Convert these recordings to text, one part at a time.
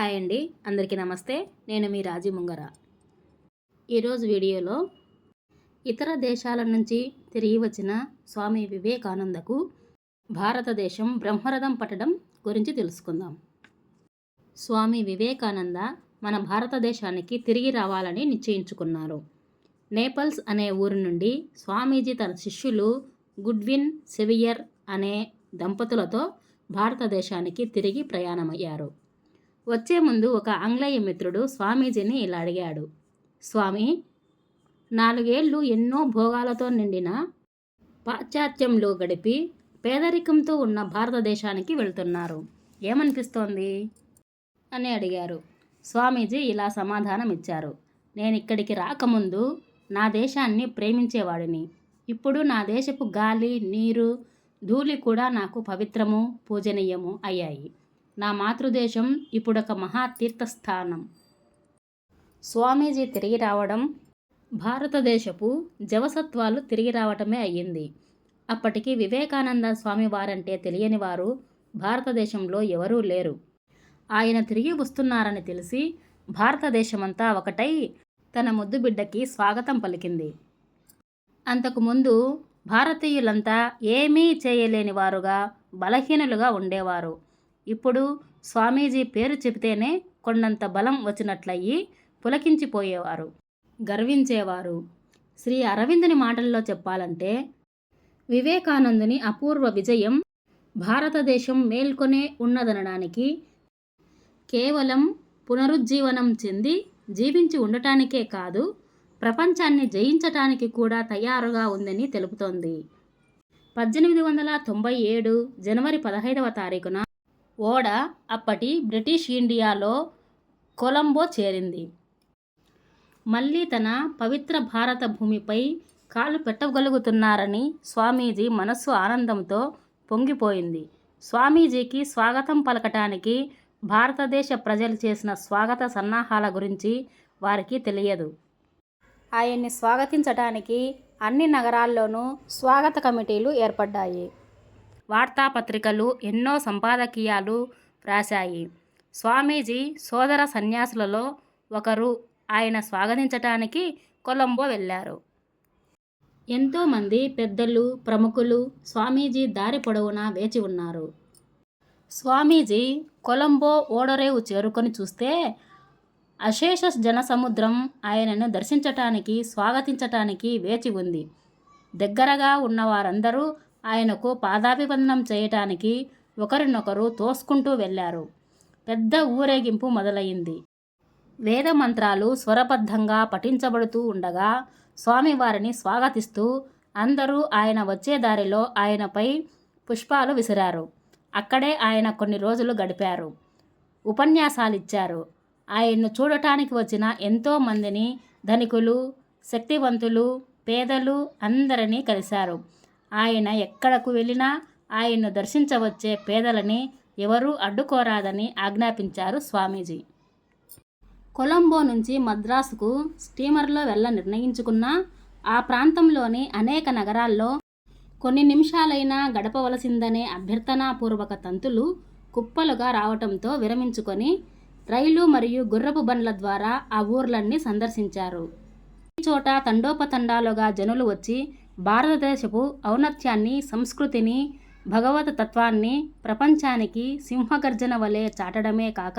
Hi అండి. అందరికీ నమస్తే. నేను మీ రాజీ ముంగర. ఈరోజు వీడియోలో ఇతర దేశాల నుంచి తిరిగి వచ్చిన స్వామి వివేకానందకు భారతదేశం బ్రహ్మరథం పట్టడం గురించి తెలుసుకుందాం. స్వామి వివేకానంద మన భారతదేశానికి తిరిగి రావాలని నిశ్చయించుకున్నారు. నేపల్స్ అనే ఊరు నుండి స్వామీజీ తన శిష్యులు గుడ్విన్ సెవియర్ అనే దంపతులతో భారతదేశానికి తిరిగి ప్రయాణమయ్యారు. వచ్చే ముందు ఒక ఆంగ్లేయ మిత్రుడు స్వామీజీని ఇలా అడిగాడు. స్వామి నాలుగేళ్ళు ఎన్నో భోగాలతో నిండిన పాశ్చాత్యంలో గడిపి పేదరికంతో ఉన్న భారతదేశానికి వెళ్తున్నారు. ఏమనిపిస్తోంది? అని అడిగారు. స్వామీజీ ఇలా సమాధానం ఇచ్చారు నేను ఇక్కడికి రాకముందు నా దేశాన్ని ప్రేమించేవాడిని. ఇప్పుడు నా దేశపు గాలి నీరు ధూళి కూడా నాకు పవిత్రము పూజనీయము అయ్యాయి. నా మాతృదేశం ఇప్పుడొక మహా తీర్థస్థానం స్వామీజీ తిరిగి రావడం భారతదేశపు జవసత్వాలు తిరిగి రావటమే అయ్యింది. అప్పటికి వివేకానంద స్వామి వారంటే తెలియని వారు భారతదేశంలో ఎవరూ లేరు. ఆయన తిరిగి వస్తున్నారని తెలిసి భారతదేశమంతా ఒకటై తన ముద్దు బిడ్డకి స్వాగతం పలికింది. అంతకుముందు భారతీయులంతా ఏమీ చేయలేని వారుగా బలహీనులుగా ఉండేవారు. ఇప్పుడు స్వామీజీ పేరు చెబితేనే కొండంత బలం వచ్చినట్లయి పులకించిపోయేవారు గర్వించేవారు. శ్రీ అరవిందుని మాటల్లో చెప్పాలంటే వివేకానందుని అపూర్వ విజయం భారతదేశం మేల్కొనే ఉన్నదనడానికి కేవలం పునరుజ్జీవనం చెంది జీవించి ఉండటానికే కాదు ప్రపంచాన్ని జయించటానికి కూడా తయారుగా ఉందని తెలుపుతోంది. పద్దెనిమిది వందల తొంభై ఏడు జనవరి పదహైదవ తారీఖున ఓడ అప్పటి బ్రిటిష్ ఇండియాలో కొలంబో చేరింది. మళ్ళీ తన పవిత్ర భారత భూమిపై కాలు పెట్టగలుగుతున్నారని స్వామీజీ మనస్సు ఆనందంతో పొంగిపోయింది. స్వామీజీకి స్వాగతం పలకటానికి భారతదేశ ప్రజలు చేసిన స్వాగత సన్నాహాల గురించి వారికి తెలియదు. ఆయన్ని స్వాగతించటానికి అన్ని నగరాల్లోనూ స్వాగత కమిటీలు ఏర్పడ్డాయి. వార్తాపత్రికలు ఎన్నో సంపాదకీయాలు రాశాయి. స్వామీజీ సోదర సన్యాసులలో ఒకరు. ఆయన స్వాగతించటానికి కొలంబో వెళ్ళారు. ఎంతోమంది పెద్దలు ప్రముఖులు స్వామీజీ దారి పొడవునా వేచి ఉన్నారు. స్వామీజీ కొలంబో ఓడరేవు చేరుకొని చూస్తే అశేష జనసముద్రం ఆయనను దర్శించటానికి స్వాగతించటానికి వేచి ఉంది. దగ్గరగా ఉన్న వారందరూ ఆయనకు పాదాభివందనం చేయటానికి ఒకరినొకరు తోసుకుంటూ వెళ్ళారు. పెద్ద ఊరేగింపు మొదలైంది వేద మంత్రాలు స్వరబద్ధంగా పఠించబడుతూ ఉండగా స్వామివారిని స్వాగతిస్తూ అందరూ ఆయన వచ్చే దారిలో ఆయనపై పుష్పాలు విసిరారు. అక్కడే ఆయన కొన్ని రోజులు గడిపారు. ఉపన్యాసాలిచ్చారు. ఆయన్ను చూడటానికి వచ్చిన ఎంతోమందిని ధనికులు శక్తివంతులు పేదలు అందరినీ కలిశారు. ఆయన ఎక్కడకు వెళ్ళినా ఆయన్ను దర్శించవచ్చే పేదలని ఎవరూ అడ్డుకోరాదని ఆజ్ఞాపించారు స్వామీజీ. కొలంబో నుంచి మద్రాసుకు స్టీమర్లో వెళ్ళ నిర్ణయించుకున్న ఆ ప్రాంతంలోని అనేక నగరాల్లో కొన్ని నిమిషాలైనా గడపవలసిందనే అభ్యర్థనాపూర్వక తంతులు కుప్పలుగా రావటంతో విరమించుకొని రైలు మరియు గుర్రపు బండ్ల ద్వారా ఆ ఊర్లన్నీ సందర్శించారు. ఈ చోట తండోపతండాలుగా జనులు వచ్చి భారతదేశపు ఔన్నత్యాన్ని సంస్కృతిని భగవత తత్వాన్ని ప్రపంచానికి సింహగర్జన వలె చాటడమే కాక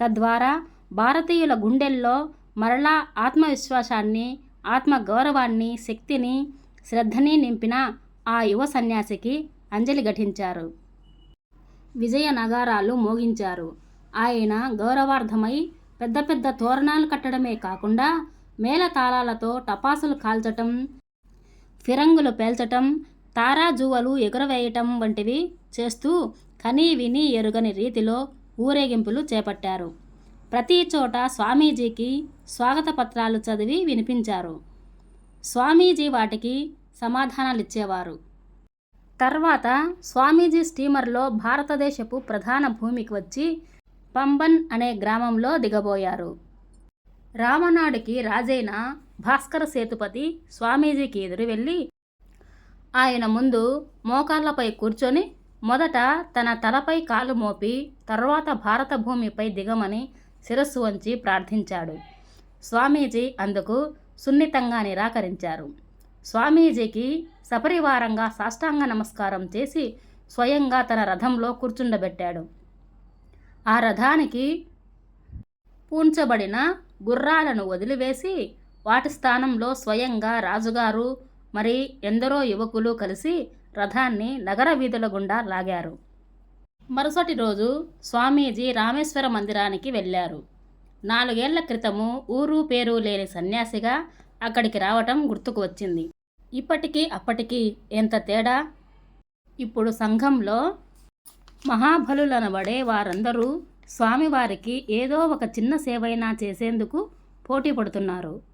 తద్వారా భారతీయుల గుండెల్లో మరలా ఆత్మవిశ్వాసాన్ని ఆత్మగౌరవాన్ని శక్తిని శ్రద్ధని నింపిన ఆ యువ సన్యాసికి అంజలి ఘటించారు. విజయ నగారాలు మోగించారు. ఆయన గౌరవార్థమై పెద్ద పెద్ద తోరణాలు కట్టడమే కాకుండా మేళతాళాలతో టపాసులు కాల్చటం ఫిరంగులు పేల్చటం తారాజువలు ఎగురవేయటం వంటివి చేస్తూ కనీ విని ఎరుగని రీతిలో ఊరేగింపులు చేపట్టారు. ప్రతి చోట స్వామీజీకి స్వాగత పత్రాలు చదివి వినిపించారు. స్వామీజీ వాటికి సమాధానాలిచ్చేవారు. తర్వాత స్వామీజీ స్టీమర్లో భారతదేశపు ప్రధాన భూమికి వచ్చి పంబన్ అనే గ్రామంలో దిగబోయారు. రామనాడుకి రాజైన భాస్కర సేతుపతి స్వామీజీకి ఎదురు వెళ్ళి ఆయన ముందు మోకాళ్ళపై కూర్చొని మొదట తన తలపై కాలు మోపి తర్వాత భారత భూమిపై దిగమని శిరస్సు వంచి ప్రార్థించాడు. స్వామీజీ అందుకు సున్నితంగా నిరాకరించారు. స్వామీజీకి సపరివారంగా సాష్టాంగ నమస్కారం చేసి స్వయంగా తన రథంలో కూర్చుండబెట్టాడు. ఆ రథానికి పూంచబడిన గుర్రాలను వదిలివేసి వాటి స్థానంలో స్వయంగా రాజుగారు మరి ఎందరో యువకులు కలిసి రథాన్ని నగర వీధుల గుండా లాగారు. మరుసటి రోజు స్వామీజీ రామేశ్వర మందిరానికి వెళ్ళారు. నాలుగేళ్ళ క్రితము ఊరు పేరు లేని సన్యాసిగా అక్కడికి రావటం గుర్తుకు వచ్చింది. ఇప్పటికీ అప్పటికీ ఎంత తేడా? ఇప్పుడు సంఘంలో మహాబలులనబడే వారందరూ స్వామివారికి ఏదో ఒక చిన్న సేవైనా చేసేందుకు పోటీ పడుతున్నారు.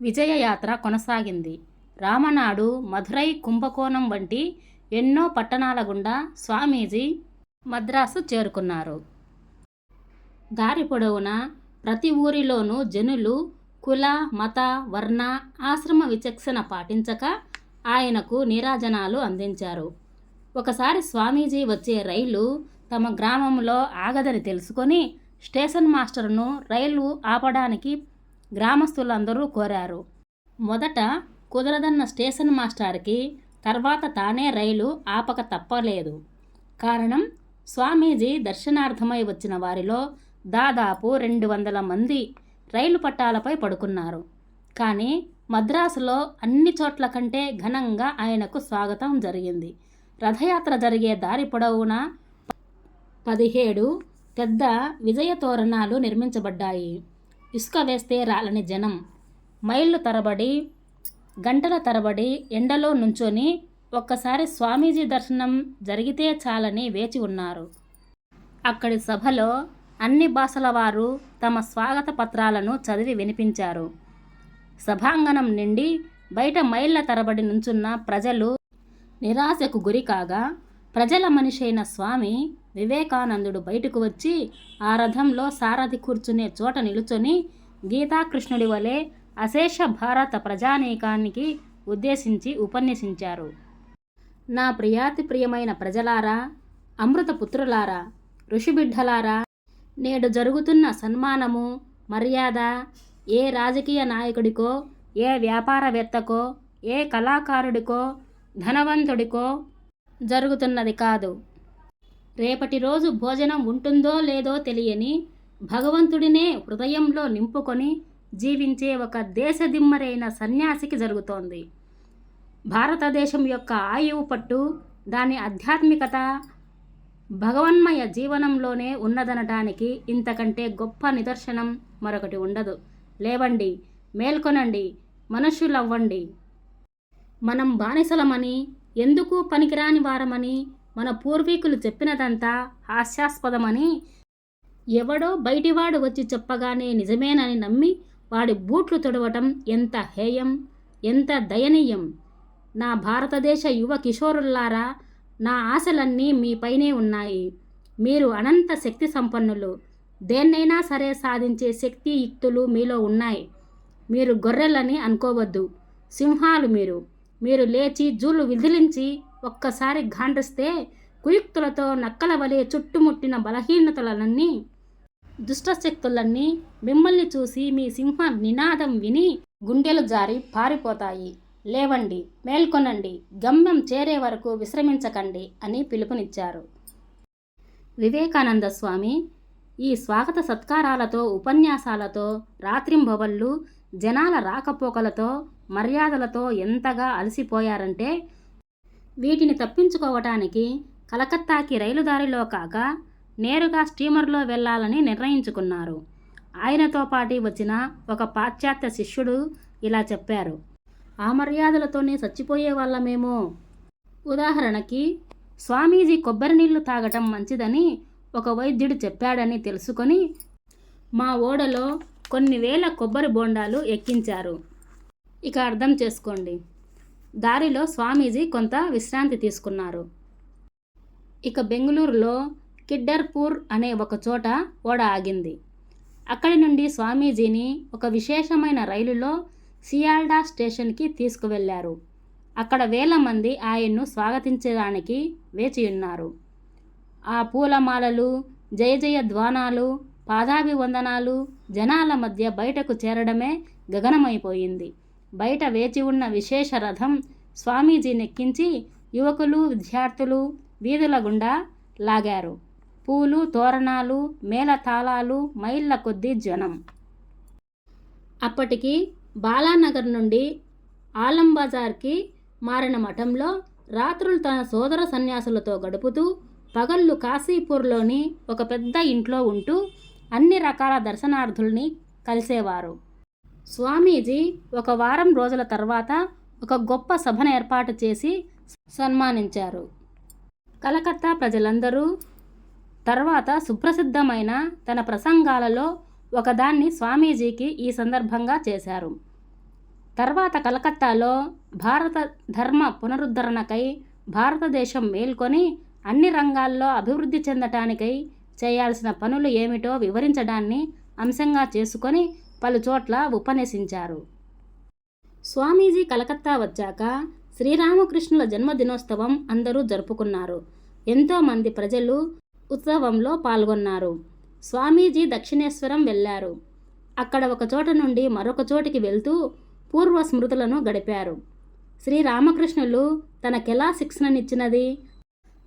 విజయయాత్ర కొనసాగింది. రామనాడు మధురై కుంభకోణం వంటి ఎన్నో పట్టణాల గుండా స్వామీజీ మద్రాసు చేరుకున్నారు. దారి పొడవునా ప్రతి ఊరిలోనూ జనులు కుల మత వర్ణ ఆశ్రమ విచక్షణ పాటించక ఆయనకు నీరాజనాలు అందించారు. ఒకసారి స్వామీజీ వచ్చే రైలు తమ గ్రామంలో ఆగదని తెలుసుకొని స్టేషన్ మాస్టర్ను రైలు ఆపడానికి గ్రామస్తులందరూ కోరారు. మొదట కుదరదన్న స్టేషన్ మాస్టర్కి తర్వాత తానే రైలు ఆపక తప్పలేదు. కారణం స్వామీజీ దర్శనార్థమై వచ్చిన వారిలో దాదాపు రెండు వందల మంది రైలు పట్టాలపై పడుకున్నారు. కానీ మద్రాసులో అన్ని చోట్ల కంటే ఘనంగా ఆయనకు స్వాగతం జరిగింది. రథయాత్ర జరిగే దారి పొడవునా పదిహేడు పెద్ద విజయ తోరణాలు నిర్మించబడ్డాయి. ఇసుక వేస్తే రాలని జనం. మైళ్ళు తరబడి గంటల తరబడి ఎండలో నుంచొని ఒక్కసారి స్వామీజీ దర్శనం జరిగితే చాలని వేచి ఉన్నారు. అక్కడి సభలో అన్ని భాషల వారు తమ స్వాగత పత్రాలను చదివి వినిపించారు. సభాంగణం నిండి బయట మైళ్ళ తరబడి నుంచున్న ప్రజలు నిరాశకు గురికాగా ప్రజల మనిషైన స్వామి వివేకానందుడు బయటకు వచ్చి ఆ రథంలో సారథి కూర్చునే చోట నిలుచొని గీతాకృష్ణుడి వలె అశేష భారత ప్రజానీకానికి ఉద్దేశించి ఉపన్యసించారు. నా ప్రియాతి ప్రియమైన ప్రజలారా అమృతపుత్రులారా ఋషిబిడ్డలారా నేడు జరుగుతున్న సన్మానము మర్యాద ఏ రాజకీయ నాయకుడికో ఏ వ్యాపారవేత్తకో ఏ కళాకారుడికో ధనవంతుడికో జరుగుతున్నది కాదు. రేపటి రోజు భోజనం ఉంటుందో లేదో తెలియని భగవంతుడినే హృదయంలో నింపుకొని జీవించే ఒక దేశదిమ్మరైన సన్యాసికి జరుగుతోంది. భారతదేశం యొక్క ఆయువు పట్టు దాని ఆధ్యాత్మికత భగవన్మయ జీవనంలోనే ఉన్నదనటానికి ఇంతకంటే గొప్ప నిదర్శనం మరొకటి ఉండదు. లేవండి మేల్కొనండి మనుషులవ్వండి. మనం బానిసలమని ఎందుకు పనికిరాని వారమని మన పూర్వీకులు చెప్పినదంతా హాస్యాస్పదమని ఎవడో బయటివాడు వచ్చి చెప్పగానే నిజమేనని నమ్మి వాడి బూట్లు తొడవటం ఎంత హేయం ఎంత దయనీయం. నా భారతదేశ యువ కిషోరుల్లారా నా ఆశలన్నీ మీపైనే ఉన్నాయి. మీరు అనంత శక్తి సంపన్నులు. దేన్నైనా సరే సాధించే శక్తి యుక్తులు మీలో ఉన్నాయి. మీరు గొర్రెలని అనుకోవద్దు. సింహాలు మీరు. మీరు లేచి జూలు విదిలించి ఒక్కసారి గాండ్రిస్తే కుయుక్తులతో నక్కల వలె చుట్టుముట్టిన బలహీనతలన్నీ దుష్టశక్తులన్నీ మిమ్మల్ని చూసి మీ సింహ నినాదం విని గుండెలు జారి పారిపోతాయి. లేవండి మేల్కొనండి గమ్యం చేరే వరకు విశ్రమించకండి అని పిలుపునిచ్చారు. వివేకానంద స్వామి ఈ స్వాగత సత్కారాలతో ఉపన్యాసాలతో రాత్రింబవళ్ళు జనాల రాకపోకలతో మర్యాదలతో ఎంతగా అలసిపోయారంటే వీటిని తప్పించుకోవటానికి కలకత్తాకి రైలుదారిలో కాక నేరుగా స్టీమర్లో వెళ్ళాలని నిర్ణయించుకున్నారు. ఆయనతో పాటి వచ్చిన ఒక పాశ్చాత్య శిష్యుడు ఇలా చెప్పారు. ఆ మర్యాదలతోనే చచ్చిపోయే వాళ్ళమేమో. ఉదాహరణకి స్వామీజీ కొబ్బరి నీళ్ళు తాగటం మంచిదని ఒక వైద్యుడు చెప్పాడని తెలుసుకొని మా ఓడలో కొన్ని వేల కొబ్బరి బోండాలు ఎక్కించారు. ఇక అర్థం చేసుకోండి. దారిలో స్వామీజీ కొంత విశ్రాంతి తీసుకున్నారు. ఇక బెంగళూరులో కిడ్డర్పూర్ అనే ఒక చోట ఓడ ఆగింది. అక్కడి నుండి స్వామీజీని ఒక విశేషమైన రైలులో సియాల్డా స్టేషన్కి తీసుకువెళ్ళారు. అక్కడ వేల మంది ఆయన్ను స్వాగతించడానికి వేచి ఉన్నారు. ఆ పూలమాలలు జయ జయ ధ్వానాలు పాదాభివందనాలు జనాల మధ్య బయటకు చేరడమే గగనమైపోయింది. బయట వేచి ఉన్న విశేష రథం స్వామీజీనెక్కించి యువకులు విద్యార్థులు వీధుల గుండా లాగారు. పూలు తోరణాలు మేళతాళాలు మైళ్ళ కొద్దీ జనం. అప్పటికి బాలానగర్ నుండి ఆలం బజార్కి మారిన మఠంలో రాత్రులు తన సోదర సన్యాసులతో గడుపుతూ పగళ్ళు కాశీపూర్లోని ఒక పెద్ద ఇంట్లో ఉంటూ అన్ని రకాల దర్శనార్థుల్ని కలిసేవారు. స్వామీజీ ఒక వారం రోజుల తర్వాత ఒక గొప్ప సభను ఏర్పాటు చేసి సన్మానించారు. కలకత్తా ప్రజలందరూ తర్వాత సుప్రసిద్ధమైన తన ప్రసంగాలలో ఒకదాన్ని స్వామీజీకి ఈ సందర్భంగా చేశారు. తర్వాత కలకత్తాలో భారత ధర్మ పునరుద్ధరణకై భారతదేశం మేల్కొని అన్ని రంగాల్లో అభివృద్ధి చెందటానికై చేయాల్సిన పనులు ఏమిటో వివరించడాన్ని అంశంగా చేసుకొని పలుచోట్ల ఉపన్యసించారు. స్వామీజీ కలకత్తా వచ్చాక శ్రీరామకృష్ణుల జన్మదినోత్సవం అందరూ జరుపుకున్నారు. ఎంతోమంది ప్రజలు ఉత్సవంలో పాల్గొన్నారు. స్వామీజీ దక్షిణేశ్వరం వెళ్ళారు. అక్కడ ఒక చోట నుండి మరొక చోటికి వెళ్తూ పూర్వ స్మృతులను గడిపారు. శ్రీరామకృష్ణులు తనకెలా శిక్షణనిచ్చినది?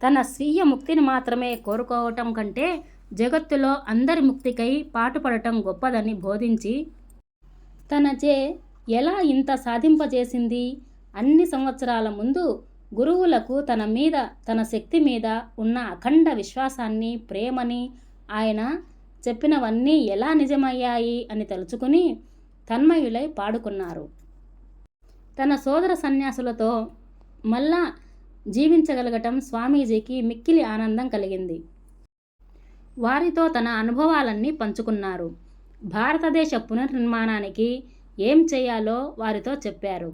తన స్వీయ ముక్తిని మాత్రమే కోరుకోవటం కంటే జగత్తులో అందరి ముక్తికై పాటుపడటం గొప్పదని బోధించి తనచే ఎలా ఇంత సాధింపజేసింది? అన్ని సంవత్సరాల ముందు గురువులకు తన మీద తన శక్తి మీద ఉన్న అఖండ విశ్వాసాన్ని ప్రేమని ఆయన చెప్పినవన్నీ ఎలా నిజమయ్యాయి అని తలుచుకుని తన్మయులై పాడుకున్నారు. తన సోదర సన్యాసులతో మళ్ళా జీవించగలగటం స్వామీజీకి మిక్కిలి ఆనందం కలిగింది. వారితో తన అనుభవాలన్నీ పంచుకున్నారు. భారతదేశ పునర్నిర్మాణానికి ఏం చేయాలో వారితో చెప్పారు.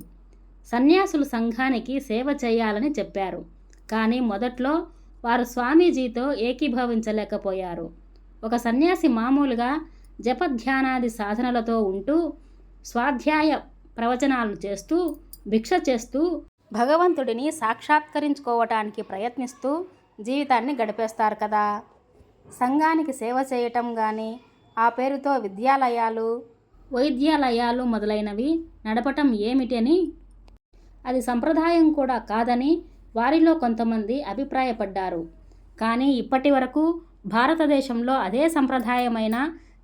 సన్యాసులు సంఘానికి సేవ చేయాలని చెప్పారు. కానీ మొదట్లో వారు స్వామీజీతో ఏకీభవించలేకపోయారు. ఒక సన్యాసి మామూలుగా జపధ్యానాది సాధనలతో ఉంటూ స్వాధ్యాయ ప్రవచనాలు చేస్తూ భిక్ష చేస్తూ భగవంతుడిని సాక్షాత్కరించుకోవటానికి ప్రయత్నిస్తూ జీవితాన్ని గడిపేస్తారు కదా! సంఘానికి సేవ చేయటం కానీ ఆ పేరుతో విద్యాలయాలు వైద్యాలయాలు మొదలైనవి నడపటం ఏమిటని? అది సంప్రదాయం కూడా కాదని వారిలో కొంతమంది అభిప్రాయపడ్డారు. కానీ ఇప్పటి వరకు భారతదేశంలో అదే సంప్రదాయమైన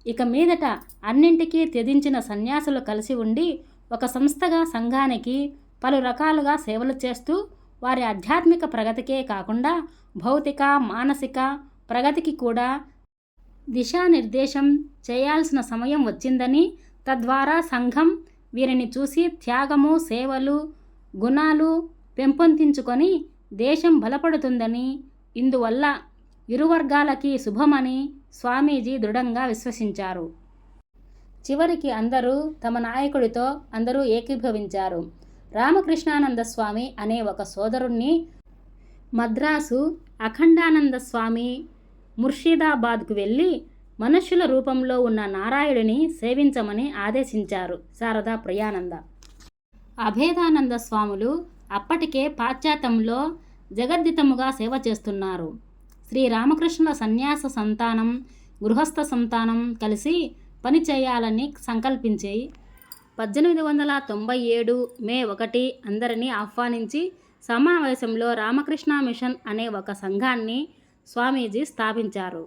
ఇక మీదట అన్నింటికీ త్యజించిన సన్యాసులు కలిసి ఉండి ఒక సంస్థగా సంఘానికి పలు రకాలుగా సేవలు చేస్తూ వారి ఆధ్యాత్మిక ప్రగతికే కాకుండా భౌతిక మానసిక ప్రగతికి కూడా దిశానిర్దేశం చేయాల్సిన సమయం వచ్చిందని తద్వారా సంఘం వీరిని చూసి త్యాగము సేవలు గుణాలు పెంపొందించుకొని దేశం బలపడుతుందని ఇందువల్ల ఇరు వర్గాలకి శుభమని స్వామీజీ దృఢంగా విశ్వసించారు. చివరికి అందరూ తమ నాయకుడితో అందరూ ఏకీభవించారు. రామకృష్ణానంద స్వామి అనే ఒక సోదరుణ్ణి మద్రాసు అఖండానంద స్వామి ముర్షిదాబాద్కు వెళ్ళి మనుష్యుల రూపంలో ఉన్న నారాయణుని సేవించమని ఆదేశించారు శారదా ప్రియానంద. అభేదానంద స్వాములు అప్పటికే పాశ్చాత్యంలో జగద్దితముగా సేవ చేస్తున్నారు. శ్రీరామకృష్ణుల సన్యాస సంతానం గృహస్థ సంతానం కలిసి పని చేయాలని సంకల్పించి పద్దెనిమిది వందల తొంభై ఏడు మే ఒకటి అందరినీ ఆహ్వానించి సమావేశంలో రామకృష్ణ మిషన్ అనే ఒక సంఘాన్ని స్వామీజీ స్థాపించారు.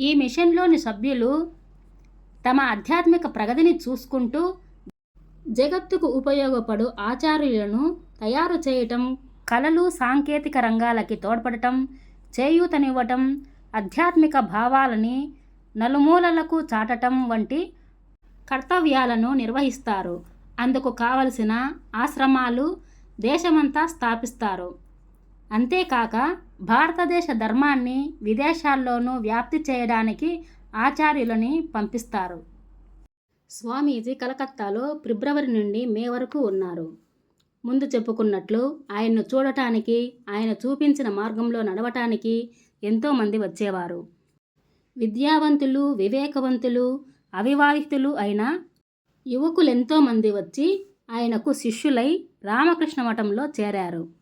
ఈ మిషన్లోని సభ్యులు తమ ఆధ్యాత్మిక ప్రగతిని చూసుకుంటూ జగత్తుకు ఉపయోగపడు ఆచార్యులను తయారు చేయటం కళలు సాంకేతిక రంగాలకి తోడ్పడటం చేయూతనివ్వటం ఆధ్యాత్మిక భావాలని నలుమూలలకు చాటటం వంటి కర్తవ్యాలను నిర్వహిస్తారు. అందుకు కావలసిన ఆశ్రమాలు దేశమంతా స్థాపిస్తారు. అంతేకాక భారతదేశ ధర్మాన్ని విదేశాల్లోనూ వ్యాప్తి చేయడానికి ఆచార్యులని పంపిస్తారు. స్వామీజీ కలకత్తాలో ఫిబ్రవరి నుండి మే వరకు ఉన్నారు. ముందు చెప్పుకున్నట్లు ఆయన్ను చూడటానికి ఆయన చూపించిన మార్గంలో నడవటానికి ఎంతోమంది వచ్చేవారు. విద్యావంతులు వివేకవంతులు అవివాహితులు అయిన యువకులెంతోమంది వచ్చి ఆయనకు శిష్యులై రామకృష్ణ మఠంలో చేరారు.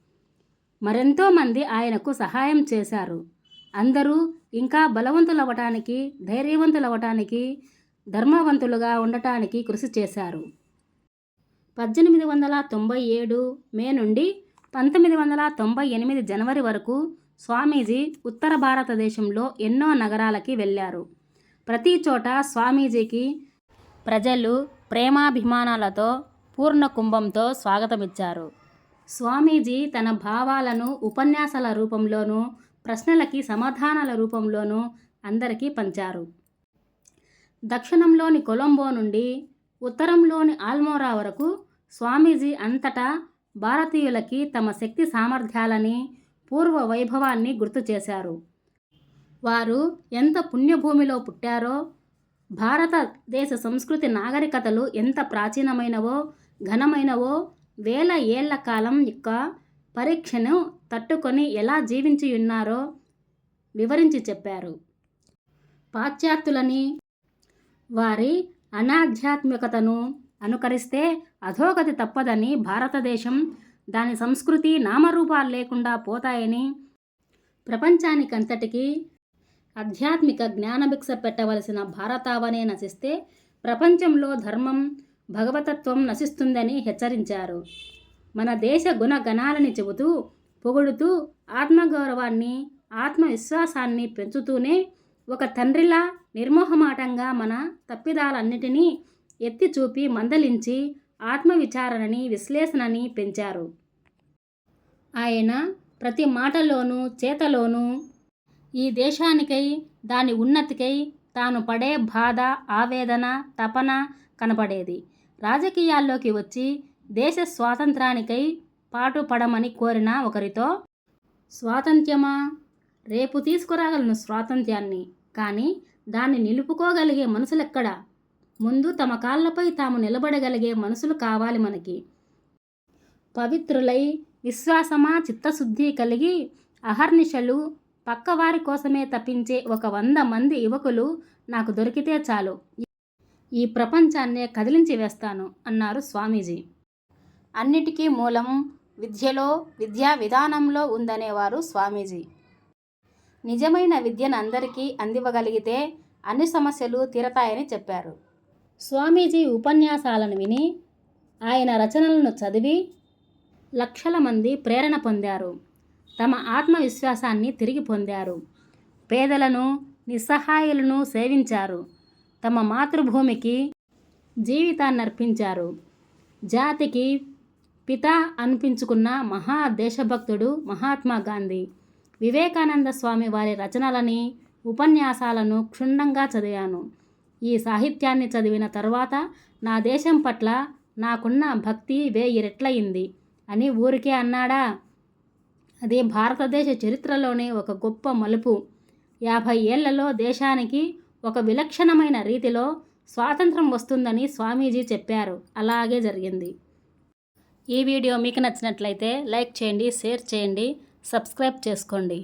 మరెంతో మంది ఆయనకు సహాయం చేశారు. అందరూ ఇంకా బలవంతులవ్వటానికి ధైర్యవంతులవ్వటానికి ధర్మవంతులుగా ఉండటానికి కృషి చేశారు. పద్దెనిమిది వందల తొంభై ఏడు మే నుండి పంతొమ్మిది వందల తొంభై ఎనిమిది జనవరి వరకు స్వామీజీ ఉత్తర భారతదేశంలో ఎన్నో నగరాలకి వెళ్ళారు. ప్రతి చోట స్వామీజీకి ప్రజలు ప్రేమాభిమానాలతో పూర్ణ కుంభంతో స్వాగతమిచ్చారు. స్వామీజీ తన భావాలను ఉపన్యాసాల రూపంలోనూ ప్రశ్నలకి సమాధానాల రూపంలోనూ అందరికీ పంచారు. దక్షిణంలోని కొలంబో నుండి ఉత్తరంలోని ఆల్మోరా వరకు స్వామీజీ అంతటా భారతీయులకి తమ శక్తి సామర్థ్యాలని పూర్వ వైభవాన్ని గుర్తు చేశారు. వారు ఎంత పుణ్యభూమిలో పుట్టారో భారతదేశ సంస్కృతి నాగరికతలు ఎంత ప్రాచీనమైనవో ఘనమైనవో వేల ఏళ్ళ కాలం యొక్క పరీక్షను తట్టుకొని ఎలా జీవించి ఉన్నారో వివరించి చెప్పారు. పాశ్చాత్యులని వారి అనాధ్యాత్మికతను అనుకరిస్తే అధోగతి తప్పదని భారతదేశం దాని సంస్కృతి నామరూపాలు లేకుండా పోతాయని ప్రపంచానికంతటికీ ఆధ్యాత్మిక జ్ఞానభిక్ష పెట్టవలసిన భారతావనే నశిస్తే ప్రపంచంలో ధర్మం భగవతత్వం నశిస్తుందని హెచ్చరించారు. మన దేశ గుణగణాలని చెబుతూ పొగుడుతూ ఆత్మగౌరవాన్ని ఆత్మవిశ్వాసాన్ని పెంచుతూనే ఒక తండ్రిలా నిర్మోహమాటంగా మన తప్పిదాలన్నిటినీ ఎత్తి చూపి మందలించి ఆత్మవిచారణని విశ్లేషణని పెంచారు. ఆయన ప్రతి మాటలోనూ చేతలోనూ ఈ దేశానికై దాని ఉన్నతికై తాను పడే బాధ ఆవేదన తపన కనపడేది. రాజకీయాల్లోకి వచ్చి దేశ స్వాతంత్రానికై పాటుపడమని కోరిన ఒకరితో స్వాతంత్ర్యమా? రేపు తీసుకురాగలను స్వాతంత్ర్యాన్ని. కానీ దాన్ని నిలుపుకోగలిగే మనసులెక్కడా? ముందు తమ కాళ్ళపై తాము నిలబడగలిగే మనసులు కావాలి మనకి. పవిత్రులై విశ్వాసమా చిత్తశుద్ధి కలిగి అహర్నిశలు పక్కవారి కోసమే తప్పించే ఒక వంద మంది యువకులు నాకు దొరికితే చాలు. ఈ ప్రపంచాన్నే కదిలించి వేస్తాను అన్నారు స్వామీజీ. అన్నిటికీ మూలం విద్యలో విద్యా విధానంలో ఉందనేవారు స్వామీజీ. నిజమైన విద్యను అందరికీ అందివ్వగలిగితే అన్ని సమస్యలు తీరతాయని చెప్పారు. స్వామీజీ ఉపన్యాసాలను విని ఆయన రచనలను చదివి లక్షల మంది ప్రేరణ పొందారు. తమ ఆత్మవిశ్వాసాన్ని తిరిగి పొందారు. పేదలను నిస్సహాయులను సేవించారు. తమ మాతృభూమికి జీవితాన్ని అర్పించారు జాతికి పిత అనిపించుకున్న మహా దేశభక్తుడు మహాత్మా గాంధీ వివేకానంద స్వామి వారి రచనలని ఉపన్యాసాలను క్షుణ్ణంగా చదివాను. ఈ సాహిత్యాన్ని చదివిన తర్వాత నా దేశం పట్ల నాకున్న భక్తి వేయి రెట్లయింది అని ఊరికే అన్నాడా? అది భారతదేశ చరిత్రలోనే ఒక గొప్ప మలుపు. యాభై ఏళ్ళలో దేశానికి ఒక విలక్షణమైన రీతిలో స్వాతంత్రం వస్తుందని స్వామీజీ చెప్పారు. అలాగే జరిగింది. ఈ వీడియో మీకు నచ్చినట్లయితే లైక్ చేయండి షేర్ చేయండి సబ్స్క్రైబ్ చేసుకోండి.